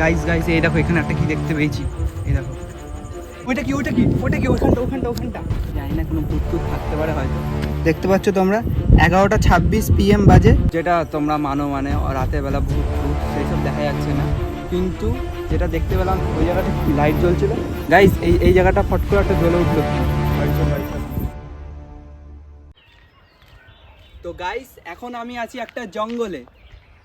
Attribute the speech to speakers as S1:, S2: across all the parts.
S1: Guys guys এই দেখো এখানে একটা কি দেখতে পেয়েছি? এই দেখো। ওইটা কি ওইটা কি? ওইটা কি? ওখানটা ওখানটা ওখানটা জানি না কোনো ভূত টুত থাকতে পারে হয়তো। দেখতে পাচ্ছ তোমরা? এগারোটা ছাব্বিশ পিএম বাজে। যেটা তোমরা মানো মানে রাতের বেলা ভূত ভূত সেই সব দেখা যাচ্ছে না। কিন্তু যেটা দেখতে পেলাম ওই জায়গাটা লাইট জ্বলছিল? গাইস এই এই জায়গাটা ফট করে একটা জ্বলে উঠল। তো গাইস এখন আমি আছি একটা জঙ্গলে।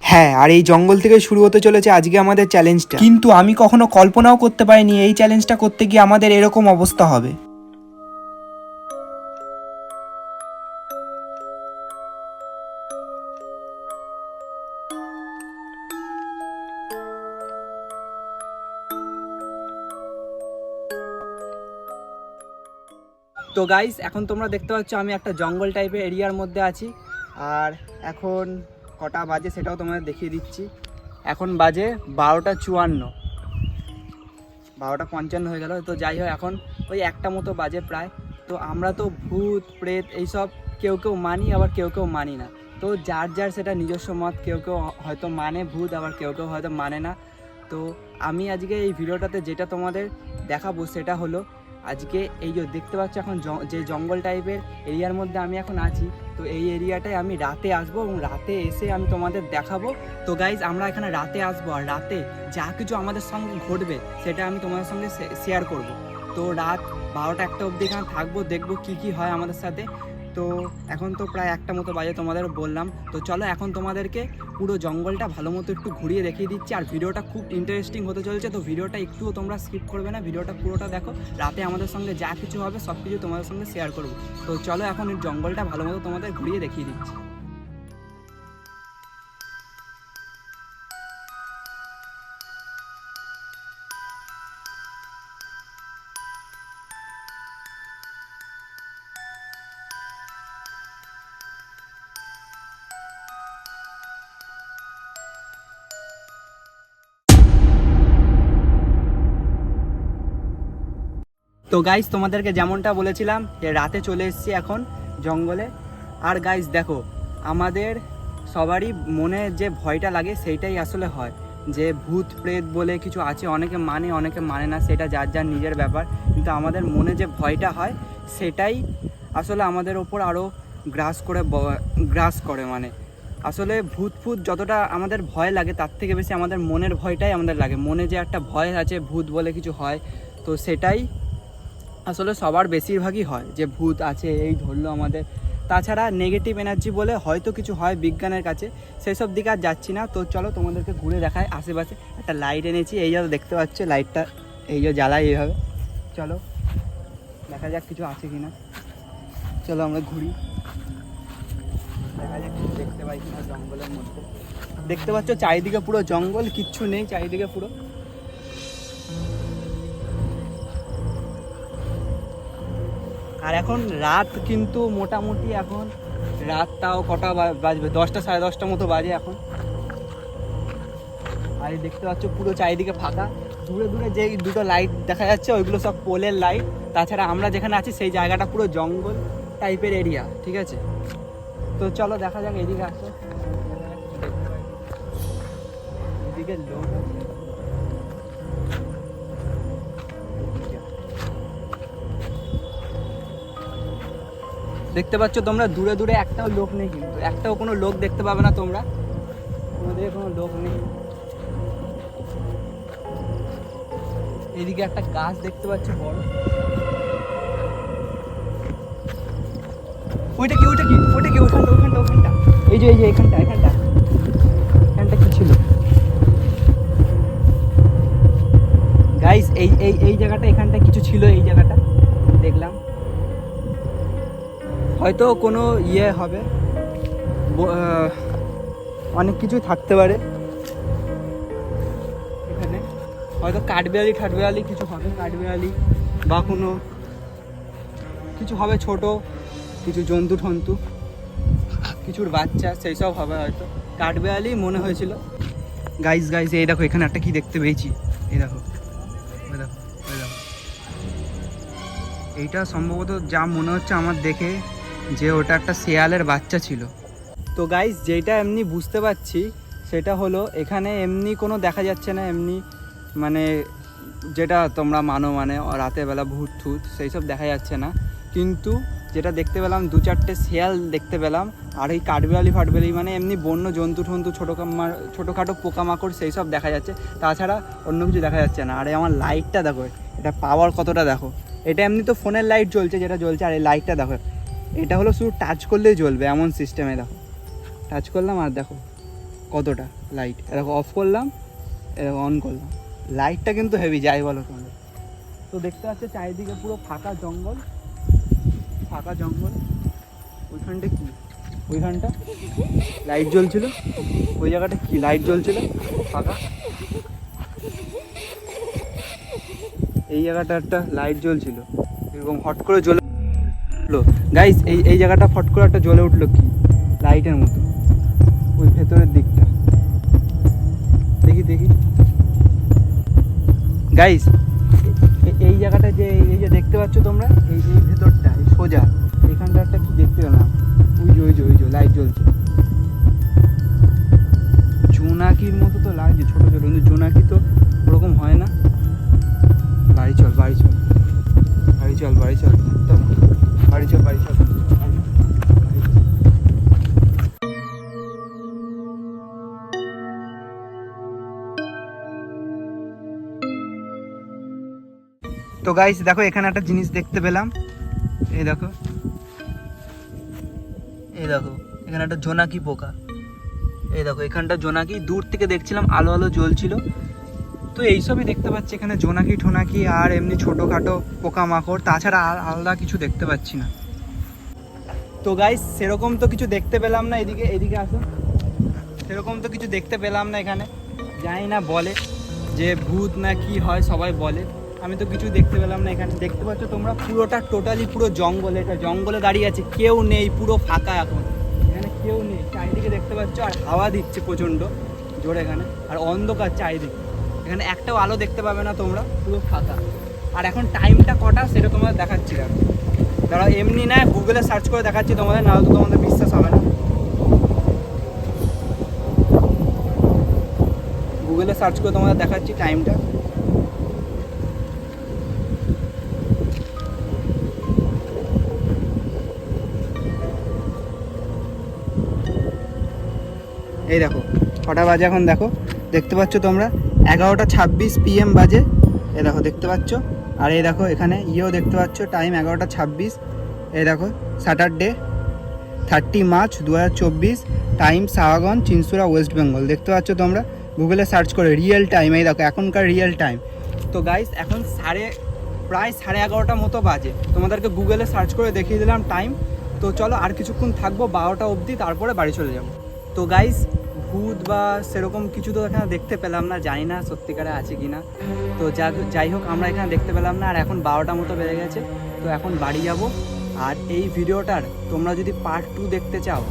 S1: হ্যাঁ আর এই জঙ্গল থেকে শুরু হতে চলেছে আজকে আমাদের চ্যালেঞ্জটা কিন্তু আমি কখনো কল্পনাও করতে পারিনি এই চ্যালেঞ্জটা করতে গিয়ে আমাদের এরকম অবস্থা হবে। তো গাইস এখন তোমরা দেখতে পাচ্ছ আমি একটা জঙ্গল টাইপের এরিয়ার মধ্যে আছি। আর এখন কটা বাজে সেটাও তোমাদের দেখিয়ে দিচ্ছি। এখন বাজে বারোটা চুয়ান্ন। বারোটা পঞ্চান্ন হয়ে গেল। তো যাই হোক, এখন ওই একটা মতো বাজে প্রায়। তো আমরা তো ভূত, প্রেত এইসব কেউ কেউ মানি, আবার কেউ কেউ মানি না। তো যার যার সেটা নিজস্ব মত, কেউ কেউ হয়তো মানে ভূত, আবার কেউ কেউ হয়তো মানে না। তো আমি আজকে এই ভিডিওটাতে যেটা তোমাদের দেখাবো সেটা হলো, আজকে এই যে দেখতে পাচ্ছ এখন যে জঙ্গল টাইপের এরিয়ার মধ্যে আমি এখন আছি। তো এই এরিয়াটায় আমি রাতে আসব এবং রাতে এসে আমি তোমাদের দেখাবো। তো গাইজ আমরা এখানে রাতে আসব আর রাতে যা কিছু আমাদের সঙ্গে ঘটবে, সেটা আমি তোমাদের সঙ্গে শেয়ার করব। তো রাত বারোটা একটা অবধি এখানে থাকব, দেখব কি কি হয় আমাদের সাথে। তো এখন তো প্রায় একটা মতো বাজে তোমাদের বললাম। তো চলো এখন তোমাদেরকে পুরো জঙ্গলটা ভালো মতো একটু ঘুরিয়ে দেখিয়ে দিচ্ছি। আর ভিডিওটা খুব ইন্টারেস্টিং হতে চলছে, তো ভিডিওটা একটুও তোমরা স্কিপ করবে না। ভিডিওটা পুরোটা দেখো। রাতে আমাদের সঙ্গে যা কিছু হবে সব কিছু তোমাদের সঙ্গে শেয়ার করব। তো চলো এখন জঙ্গলটা ভালো মতো তোমাদের ঘুরিয়ে দেখিয়ে দিচ্ছি। তো গাইস তোমাদেরকে যেমনটা বলেছিলাম যে রাতে চলে এসেছি এখন জঙ্গলে। আর গাইস দেখো, আমাদের সবারই মনে যে ভয়টা লাগে সেইটাই আসলে হয়। যে ভূত, প্রেত বলে কিছু আছে, অনেকে মানে অনেকে মানে না, সেটা যার যার নিজের ব্যাপার। কিন্তু আমাদের মনে যে ভয়টা হয়, সেটাই আসলে আমাদের ওপর আরও গ্রাস করে গ্রাস করে মানে। আসলে ভূত ফুত যতটা আমাদের ভয় লাগে, তার থেকে বেশি আমাদের মনের ভয়টাই আমাদের লাগে। মনে যে একটা ভয় আছে, ভূত বলে কিছু হয়, তো সেটাই আসলে সবার বেশিরভাগই হয় যে ভূত আছে, এই ধরলো আমাদের। তাছাড়া নেগেটিভ এনার্জি বলে হয়তো কিছু হয় বিজ্ঞানের কাছে, সেসব দিকে আর যাচ্ছি না। তো চলো তোমাদেরকে ঘুরে দেখায় আশেপাশে। একটা লাইট এনেছি, এই যা দেখতে পাচ্ছ লাইটটা এই যে জ্বালাই এইভাবে। চলো, দেখা যাক কিছু আছে কি না চলো আমরা ঘুরি। দেখা যাক কিছু দেখতে পাই কিনা জঙ্গলের মধ্যে। দেখতে পাচ্ছ চারিদিকে পুরো জঙ্গল, কিচ্ছু নেই চারিদিকে পুরো। আর এখন রাত কিন্তু মোটামুটি এখন রাতটাও কটা বাজবে? দশটা, সাড়ে দশটা মতো বাজে এখন। আর দেখতে পাচ্ছ পুরো চারিদিকে ফাঁকা। দূরে দূরে যে দুটো লাইট দেখা যাচ্ছে, ওইগুলো সব পোলের লাইট তাছাড়া আমরা যেখানে আছি, সেই জায়গাটা পুরো জঙ্গল টাইপের এরিয়া ঠিক আছে? তো চলো দেখা যাক, এদিকে আসো। এদিকে লোক আছে। দেখতে পাচ্ছ তোমরা, দূরে দূরে একটাও লোক নেই কিন্তু। একটাও কোনো লোক দেখতে পাবে না তোমরা। তোমাদের কোনো লোক নেই। এদিকে একটা গাছ দেখতে পাচ্ছ, বড়। ওইটা কি ওইটা কি ওইটা কি ওখানটা ওখানটা ওখানটা এই যে এই যে, এখানটা এখানটা। এখানটা কি ছিল? গাইস এই এই এই জায়গাটা, এখানটা কিছু ছিল, এই জায়গাটা। দেখলাম। হয়তো কোনো ইয়ে হবে। অনেক কিছুই থাকতে পারে। এখানে হয়তো কাঠবিড়ালি ঠাটবিড়ালি কিছু হবে। কাঠবিড়ালি বা কোনো কিছু হবে ছোট, কিছু জন্তু ঠন্তু, কিছুর বাচ্চা, সেই সব হবে হয়তো। কাঠবিড়ালি মনে হয়েছিল। গাইস গাইস এই দেখো, এখানে একটা কি দেখতে পেয়েছি? এই দেখো। এইটা সম্ভবত যা মনে হচ্ছে আমার দেখে যে ওটা একটা শেয়ালের বাচ্চা ছিল। তো গাইস যেটা এমনি বুঝতে পারছি, সেটা হলো এখানে এমনি কোনো দেখা যাচ্ছে না, এমনি মানে যেটা তোমরা মানো মানে রাতের বেলা ভূত ঠুত সেই সব দেখা যাচ্ছে না। কিন্তু যেটা দেখতে পেলাম, দু চারটে শেয়াল দেখতে পেলাম, আর এই কাঠবিড়ালি ফাটবেলি মানে এমনি বন্য জন্তু টন্তু ছোটো ছোটোখাটো পোকামাকড় সেই সব দেখা যাচ্ছে। তাছাড়া অন্য কিছু দেখা যাচ্ছে না। আর আমার লাইটটা দেখো, এটা পাওয়ার কতটা দেখো? এটা এমনি তো ফোনের লাইট জ্বলছে যেটা জ্বলছে, আর এই লাইটটা দেখো। এটা হলো শুধু টাচ করলেই জ্বলবে, এমন সিস্টেমে দেখো। টাচ করলাম আর দেখো কতটা লাইট এরকম অফ করলাম, এরকম অন করলাম। লাইটটা কিন্তু হেভি যাই বলো তোমাদের। তো দেখতে পাচ্ছ চারিদিকে পুরো ফাঁকা জঙ্গল। ফাঁকা জঙ্গল। ওইখানটা কি? ওইখানটা? লাইট জ্বলছিল। ওই জায়গাটা কি? লাইট জ্বলছিল। ফাঁকা। এই জায়গাটা একটা লাইট জ্বলছিল। এরকম হট করে জ্বলে উঠল। গাইস এই এই জায়গাটা ফট করে একটা জ্বলে উঠল কি? লাইটের মতো। ওই ভেতরের দিকটা। দেখি দেখি। গাইস এই জায়গাটা যে, এই যে দেখতে পাচ্ছ তোমরা, এই এই ভেতরটা, এই সোজা এখানটা একটা কি দেখতে পেলাম? ওই যে ওই যে ওই যে লাইট জ্বলছে। জোনাকির মতো তো লাগছে, ছোট তো গাইস দেখো, এখানে একটা জিনিস দেখতে পেলাম। এই দেখো। এই দেখো, এখানে একটা জোনাকি পোকা। এই দেখো, এখানটা জোনাকি। দূর থেকে দেখছিলাম আলো আলো জ্বলছিল। তো এইসবই দেখতে পাচ্ছি এখানে, জোনাকি, ঠোনাকি আর এমনি ছোটোখাটো পোকামাকড়। তাছাড়া আর আলাদা কিছু দেখতে পাচ্ছি না। তো গাইস সেরকম তো কিছু দেখতে পেলাম না। এদিকে এদিকে আসো। সেরকম তো কিছু দেখতে পেলাম না এখানে। জানি না বলে যে ভূত না কি হয়, সবাই বলে। আমি তো কিছু দেখতে পেলাম না এখানে। দেখতে পাচ্ছ তোমরা পুরোটা টোটালি পুরো জঙ্গল এটা জঙ্গলে দাঁড়িয়ে আছে। কেউ নেই, পুরো ফাঁকা এখন। এখানে কেউ নেই। চারিদিকে দেখতে পাচ্ছ, আর হাওয়া দিচ্ছে প্রচণ্ড জোরে এখানে। আর অন্ধকার চারিদিকে। এখানে একটাও আলো দেখতে পাবে না তোমরা, পুরো ফাঁকা। আর এখন টাইমটা কটা সেটা তোমাদের দেখাচ্ছি দেখো দাঁড়াও এমনি না গুগলে সার্চ করে দেখাচ্ছি তোমাদের, নাহলে তো তোমাদের বিশ্বাস হবে না। গুগলে সার্চ করে তোমাদের দেখাচ্ছি টাইমটা এই দেখো, কটা বাজে এখন দেখো। দেখতে পাচ্ছ তোমরা? এগারোটা ছাব্বিশ পিএম বাজে। এই দেখো, দেখতে পাচ্ছ? আর এই দেখো, এখানে ইয়েও দেখতে পাচ্ছ টাইম এগারোটা ছাব্বিশ। এই দেখো স্যাটারডে থার্টি মার্চ দু হাজার চব্বিশ time Sahaganj Chinsurah West Bengal দেখতে পাচ্ছ তোমরা? গুগলে সার্চ করে রিয়েল টাইম এই দেখো, এখনকার রিয়েল টাইম তো গাইস এখন সাড়ে, প্রায় সাড়ে এগারোটা মতো বাজে। তোমাদেরকে গুগলে সার্চ করে দেখিয়ে দিলাম টাইম তো চলো, আর কিছুক্ষণ থাকব, বারোটা অবধি, তারপরে বাড়ি চলে যাব। তো গাইস ভূত বা সেরকম কিছু তো এখানে দেখতে পেলাম না, জানি না সত্যিকারে আছে কি না তো যা যাই হোক, আমরা এখানে দেখতে পেলাম না, আর এখন বারোটা মতো বেড়ে গেছে, তো এখন বাড়ি যাব। আর এই ভিডিওটার তোমরা যদি পার্ট টু দেখতে চাও,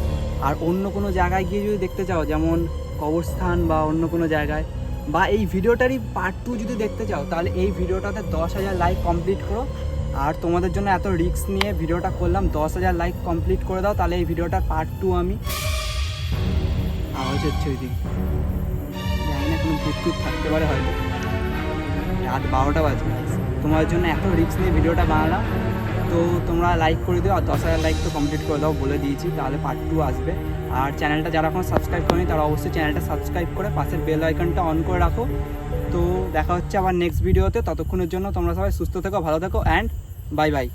S1: আর অন্য কোনো জায়গায় গিয়ে যদি দেখতে চাও, যেমন কবরস্থান বা অন্য কোনো জায়গায়, বা এই ভিডিওটারই পার্ট টু যদি দেখতে চাও, তাহলে এই ভিডিওটাতে দশ হাজার লাইক কমপ্লিট করো। আর তোমাদের জন্য এত রিস্ক নিয়ে ভিডিওটা করলাম, দশ হাজার লাইক কমপ্লিট করে দাও, তাহলে এই ভিডিওটার পার্ট টু আমি আওয়াজ হচ্ছে ওইদিকে। জানি না কোনো ভূত টুত থাকতে পারে হয়তো। রাত বারোটা বাজে। তোমার জন্য এত রিস্ক নিয়ে ভিডিওটা বানালাম। তো তোমরা লাইক করে দিও আর দশ হাজার লাইক তো কমপ্লিট করে দাও বলে দিয়েছি। তাহলে পার্ট টু আসবে। আর চ্যানেলটা যারা এখন সাবস্ক্রাইব করেনি তারা অবশ্যই চ্যানেলটা সাবস্ক্রাইব করে পাশের বেল আইকনটা অন করে রাখো। তো দেখা হচ্ছে আবার নেক্সট ভিডিওতে ততক্ষণের জন্য তোমরা সবাই সুস্থ থেকো ভালো থেকো অ্যান্ড বাই বাই